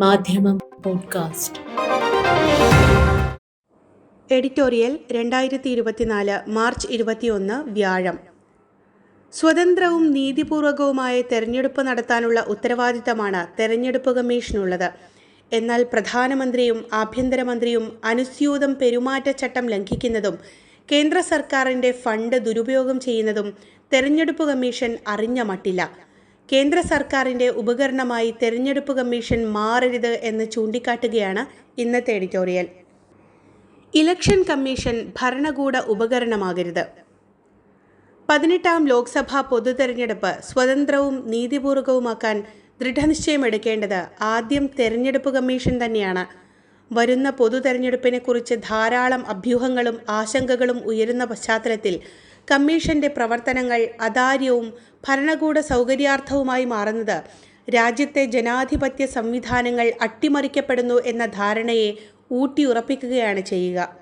മാധ്യമം podcast. Editorial രണ്ടായിരത്തി ഇരുപത്തിനാല് മാർച്ച് ഇരുപത്തിയൊന്ന് വ്യാഴം. സ്വതന്ത്രവും നീതിപൂർവകവുമായ തെരഞ്ഞെടുപ്പ് നടത്താനുള്ള ഉത്തരവാദിത്തമാണ് തെരഞ്ഞെടുപ്പ് കമ്മീഷനുള്ളത്. എന്നാൽ പ്രധാനമന്ത്രിയും ആഭ്യന്തരമന്ത്രിയും അനുസ്യൂതം പെരുമാറ്റച്ചട്ടം ലംഘിക്കുന്നതും കേന്ദ്ര സർക്കാരിന്റെ ഫണ്ട് ദുരുപയോഗം ചെയ്യുന്നതും തെരഞ്ഞെടുപ്പ് കമ്മീഷൻ അറിഞ്ഞ മട്ടില്ല. കേന്ദ്ര സർക്കാരിന്റെ ഉപകരണമായി തെരഞ്ഞെടുപ്പ് കമ്മീഷൻ മാറരുത് എന്ന് ചൂണ്ടിക്കാട്ടുകയാണ് ഇന്നത്തെ എഡിറ്റോറിയൽ. ഇലക്ഷൻ കമ്മീഷൻ ഭരണകൂട ഉപകരണമാകരുത്. പതിനെട്ടാം ലോക്സഭാ പൊതുതെരഞ്ഞെടുപ്പ് സ്വതന്ത്രവും നീതിപൂർവകവുമാക്കാൻ ദൃഢനിശ്ചയമെടുക്കേണ്ടത് ആദ്യം തെരഞ്ഞെടുപ്പ് കമ്മീഷൻ തന്നെയാണ്. വരുന്ന പൊതു തെരഞ്ഞെടുപ്പിനെക്കുറിച്ച് ധാരാളം അഭ്യൂഹങ്ങളും ആശങ്കകളും ഉയരുന്ന പശ്ചാത്തലത്തിൽ കമ്മീഷന്റെ പ്രവർത്തനങ്ങൾ അതാര്യവും ഭരണകൂട സൗകര്യാർത്ഥവുമായി മാറുന്നത്. രാജ്യത്തെ ജനാധിപത്യ സംവിധാനങ്ങൾ അട്ടിമറിക്കപ്പെടുന്നു എന്ന ധാരണയെ ഊട്ടിയുറപ്പിക്കുകയാണ് ചെയ്യുക.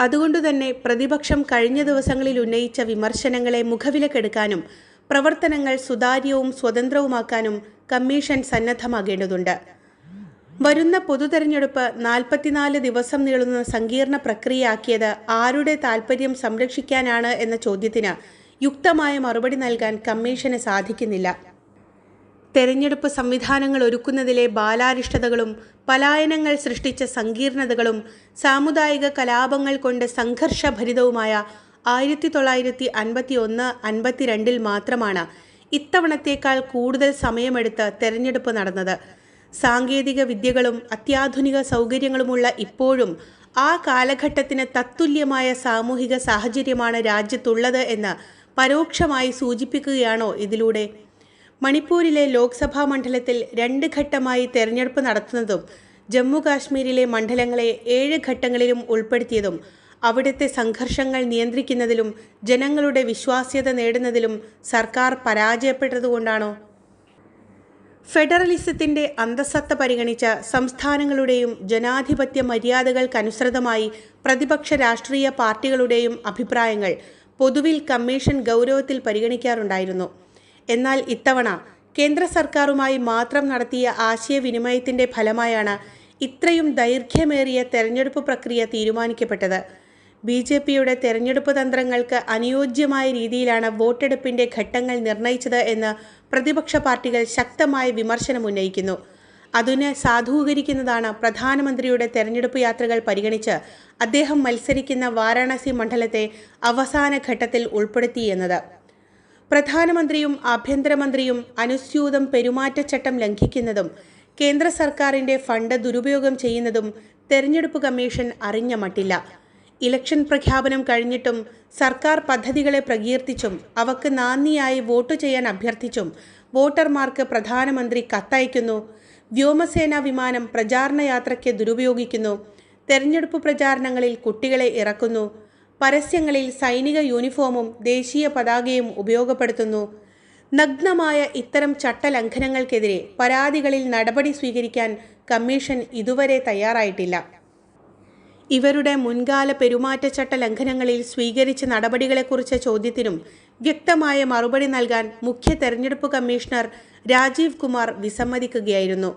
അതുകൊണ്ടുതന്നെ പ്രതിപക്ഷം കഴിഞ്ഞ ദിവസങ്ങളിൽ ഉന്നയിച്ച വിമർശനങ്ങളെ മുഖവിലക്കെടുക്കാനും പ്രവർത്തനങ്ങൾ സുതാര്യവും സ്വതന്ത്രവുമാക്കാനും കമ്മീഷൻ സന്നദ്ധമാകേണ്ടതുണ്ട്. വരുന്ന പൊതുതെരഞ്ഞെടുപ്പ് നാൽപ്പത്തിനാല് ദിവസം നീളുന്ന സങ്കീർണ പ്രക്രിയയാക്കിയത് ആരുടെ താൽപ്പര്യം സംരക്ഷിക്കാനാണ് എന്ന ചോദ്യത്തിന് യുക്തമായ മറുപടി നൽകാൻ കമ്മീഷന് സാധിക്കുന്നില്ല. തെരഞ്ഞെടുപ്പ് സംവിധാനങ്ങൾ ഒരുക്കുന്നതിലെ ബാലാരിഷ്ടതകളും പലായനങ്ങൾ സൃഷ്ടിച്ച സങ്കീർണതകളും സാമുദായിക കലാപങ്ങൾ കൊണ്ട് സംഘർഷഭരിതവുമായ ആയിരത്തി തൊള്ളായിരത്തി അൻപത്തി ഒന്ന് അൻപത്തിരണ്ടിൽ മാത്രമാണ് ഇത്തവണത്തേക്കാൾ കൂടുതൽ സമയമെടുത്ത് തെരഞ്ഞെടുപ്പ് നടന്നത്. സാങ്കേതിക വിദ്യകളും അത്യാധുനിക സൗകര്യങ്ങളുമുള്ള ഇപ്പോഴും ആ കാലഘട്ടത്തിന് തത്തുല്യമായ സാമൂഹിക സാഹചര്യമാണ് രാജ്യത്തുള്ളത് എന്ന് പരോക്ഷമായി സൂചിപ്പിക്കുകയാണോ ഇതിലൂടെ? മണിപ്പൂരിലെ ലോക്സഭാ മണ്ഡലത്തിൽ രണ്ട് ഘട്ടമായി തെരഞ്ഞെടുപ്പ് നടത്തുന്നതും ജമ്മു കാശ്മീരിലെ മണ്ഡലങ്ങളെ ഏഴ് ഘട്ടങ്ങളിലും ഉൾപ്പെടുത്തിയതും അവിടുത്തെ സംഘർഷങ്ങൾ നിയന്ത്രിക്കുന്നതിലും ജനങ്ങളുടെ വിശ്വാസ്യത നേടുന്നതിലും സർക്കാർ പരാജയപ്പെട്ടതുകൊണ്ടാണോ? ഫെഡറലിസത്തിന്റെ അന്തസത്ത പരിഗണിച്ച സംസ്ഥാനങ്ങളുടെയും ജനാധിപത്യ മര്യാദകൾക്കനുസൃതമായി പ്രതിപക്ഷ രാഷ്ട്രീയ പാർട്ടികളുടെയും അഭിപ്രായങ്ങൾ പൊതുവിൽ കമ്മീഷൻ ഗൗരവത്തിൽ പരിഗണിക്കാറുണ്ടായിരുന്നു. എന്നാൽ ഇത്തവണ കേന്ദ്ര സർക്കാരുമായി മാത്രം നടത്തിയ ആശയവിനിമയത്തിന്റെ ഫലമായാണ് ഇത്രയും ദൈർഘ്യമേറിയ തെരഞ്ഞെടുപ്പ് പ്രക്രിയ തീരുമാനിക്കപ്പെട്ടത്. ബി ജെ പിയുടെ തെരഞ്ഞെടുപ്പ് തന്ത്രങ്ങൾക്ക് അനുയോജ്യമായ രീതിയിലാണ് വോട്ടെടുപ്പിന്റെ ഘട്ടങ്ങൾ നിർണയിച്ചത് എന്ന് പ്രതിപക്ഷ പാർട്ടികൾ ശക്തമായ വിമർശനം ഉന്നയിക്കുന്നു. അതിനെ സാധൂകരിക്കുന്നതാണ് പ്രധാനമന്ത്രിയുടെ തെരഞ്ഞെടുപ്പ് യാത്രകൾ പരിഗണിച്ച് അദ്ദേഹം മത്സരിക്കുന്ന വാരാണസി മണ്ഡലത്തെ അവസാന ഘട്ടത്തിൽ ഉൾപ്പെടുത്തി എന്നത്. പ്രധാനമന്ത്രിയും ആഭ്യന്തരമന്ത്രിയും അനുസ്യൂതം പെരുമാറ്റച്ചട്ടം ലംഘിക്കുന്നതും കേന്ദ്ര സർക്കാരിന്റെ ഫണ്ട് ദുരുപയോഗം ചെയ്യുന്നതും തെരഞ്ഞെടുപ്പ് കമ്മീഷൻ അറിഞ്ഞ മട്ടില്ല. ഇലക്ഷൻ പ്രഖ്യാപനം കഴിഞ്ഞിട്ടും സർക്കാർ പദ്ധതികളെ പ്രകീർത്തിച്ചും അവക്ക് നാന്ദിയായി വോട്ട് ചെയ്യാൻ അഭ്യർത്ഥിച്ചും വോട്ടർമാർക്ക് പ്രധാനമന്ത്രി കത്തയക്കുന്നു. വ്യോമസേനാ വിമാനം പ്രചാരണ യാത്രയ്ക്ക് ദുരുപയോഗിക്കുന്നു. തെരഞ്ഞെടുപ്പ് പ്രചാരണങ്ങളിൽ കുട്ടികളെ ഇറക്കുന്നു. പരസ്യങ്ങളിൽ സൈനിക യൂണിഫോമും ദേശീയ പതാകയും ഉപയോഗപ്പെടുത്തുന്നു. നഗ്നമായ ഇത്തരം ചട്ടലംഘനങ്ങൾക്കെതിരെ പരാതികളിൽ നടപടി സ്വീകരിക്കാൻ കമ്മീഷൻ ഇതുവരെ തയ്യാറായിട്ടില്ല. ഇവരുടെ മുൻകാല പെരുമാറ്റച്ചട്ട ലംഘനങ്ങളിൽ സ്വീകരിച്ച നടപടികളെക്കുറിച്ച ചോദ്യത്തിനും വ്യക്തമായ മറുപടി നൽകാൻ മുഖ്യ തെരഞ്ഞെടുപ്പ് കമ്മീഷണർ രാജീവ് കുമാർ വിസമ്മതിക്കുകയായിരുന്നു.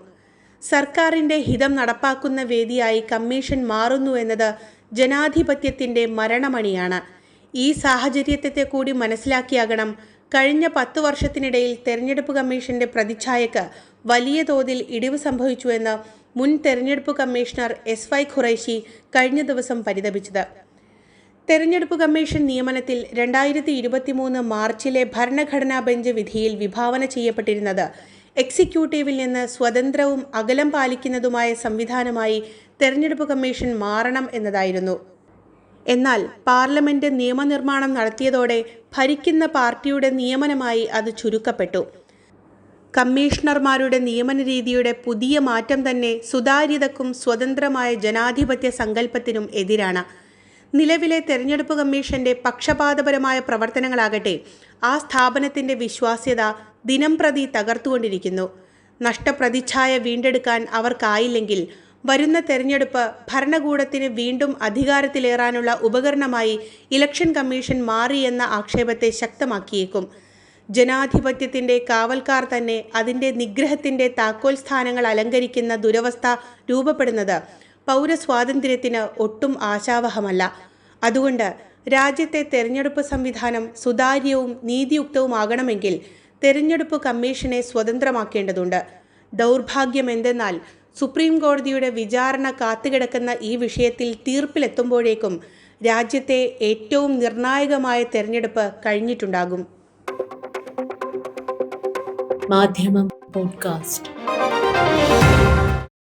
സർക്കാരിന്റെ ഹിതം നടപ്പാക്കുന്ന വേദിയായി കമ്മീഷൻ മാറുന്നു എന്നത് ജനാധിപത്യത്തിന്റെ മരണമണിയാണ്. ഈ സാഹചര്യത്തെ കൂടി മനസ്സിലാക്കിയാകണം കഴിഞ്ഞ പത്തു വർഷത്തിനിടയിൽ തെരഞ്ഞെടുപ്പ് കമ്മീഷന്റെ പ്രതിച്ഛായക്ക് വലിയ തോതിൽ ഇടിവ് സംഭവിച്ചുവെന്ന് മുൻ തെരഞ്ഞെടുപ്പ് കമ്മീഷണർ എസ് വൈ ഖുറൈഷി കഴിഞ്ഞ ദിവസം പരിതപിച്ചത്. തെരഞ്ഞെടുപ്പ് കമ്മീഷൻ നിയമനത്തിൽ രണ്ടായിരത്തി ഇരുപത്തിമൂന്ന് മാർച്ചിലെ ഭരണഘടനാ ബെഞ്ച് വിധിയിൽ വിഭാവന ചെയ്യപ്പെട്ടിരുന്നത് എക്സിക്യൂട്ടീവിൽ നിന്ന് സ്വതന്ത്രവും അകലം പാലിക്കുന്നതുമായ സംവിധാനമായി തെരഞ്ഞെടുപ്പ് കമ്മീഷൻ മാറണം എന്നതായിരുന്നു. എന്നാൽ പാർലമെന്റ് നിയമനിർമ്മാണം നടത്തിയതോടെ ഭരിക്കുന്ന പാർട്ടിയുടെ നിയമനമായി അത് ചുരുക്കപ്പെട്ടു. കമ്മീഷണർമാരുടെ നിയമന രീതിയുടെ പുതിയ മാറ്റം തന്നെ സുതാര്യതക്കും സ്വതന്ത്രമായ ജനാധിപത്യ സങ്കല്പത്തിനും എതിരാണ്. നിലവിലെ തെരഞ്ഞെടുപ്പ് കമ്മീഷന്റെ പക്ഷപാതപരമായ പ്രവർത്തനങ്ങളാകട്ടെ ആ സ്ഥാപനത്തിന്റെ വിശ്വാസ്യത ദിനം പ്രതി തകർത്തുകൊണ്ടിരിക്കുന്നു. നഷ്ടപ്രതിച്ഛായ വീണ്ടെടുക്കാൻ അവർക്കായില്ലെങ്കിൽ വരുന്ന തെരഞ്ഞെടുപ്പ് ഭരണകൂടത്തിന് വീണ്ടും അധികാരത്തിലേറാനുള്ള ഉപകരണമായി ഇലക്ഷൻ കമ്മീഷൻ മാറിയെന്ന ആക്ഷേപത്തെ ശക്തമാക്കിയേക്കും. ജനാധിപത്യത്തിന്റെ കാവൽക്കാർ തന്നെ അതിന്റെ നിഗ്രഹത്തിന്റെ താക്കോൽ സ്ഥാനങ്ങൾ അലങ്കരിക്കുന്ന ദുരവസ്ഥ രൂപപ്പെടുന്നത് പൗരസ്വാതന്ത്ര്യത്തിന് ഒട്ടും ആശാവഹമല്ല. അതുകൊണ്ട് രാജ്യത്തെ തെരഞ്ഞെടുപ്പ് സംവിധാനം സുതാര്യവും നീതിയുക്തവുമാകണമെങ്കിൽ തെരഞ്ഞെടുപ്പ് കമ്മീഷനെ സ്വതന്ത്രമാക്കേണ്ടതുണ്ട്. ദൗർഭാഗ്യം എന്തെന്നാൽ സുപ്രീം കോടതിയുടെ വിചാരണ കാത്തുകിടക്കുന്ന ഈ വിഷയത്തിൽ തീർപ്പിലെത്തുമ്പോഴേക്കും രാജ്യത്തെ ഏറ്റവും നിർണായകമായ തെരഞ്ഞെടുപ്പ് കഴിഞ്ഞിട്ടുണ്ടാകും. മാധ്യമം പോഡ്കാസ്റ്റ്.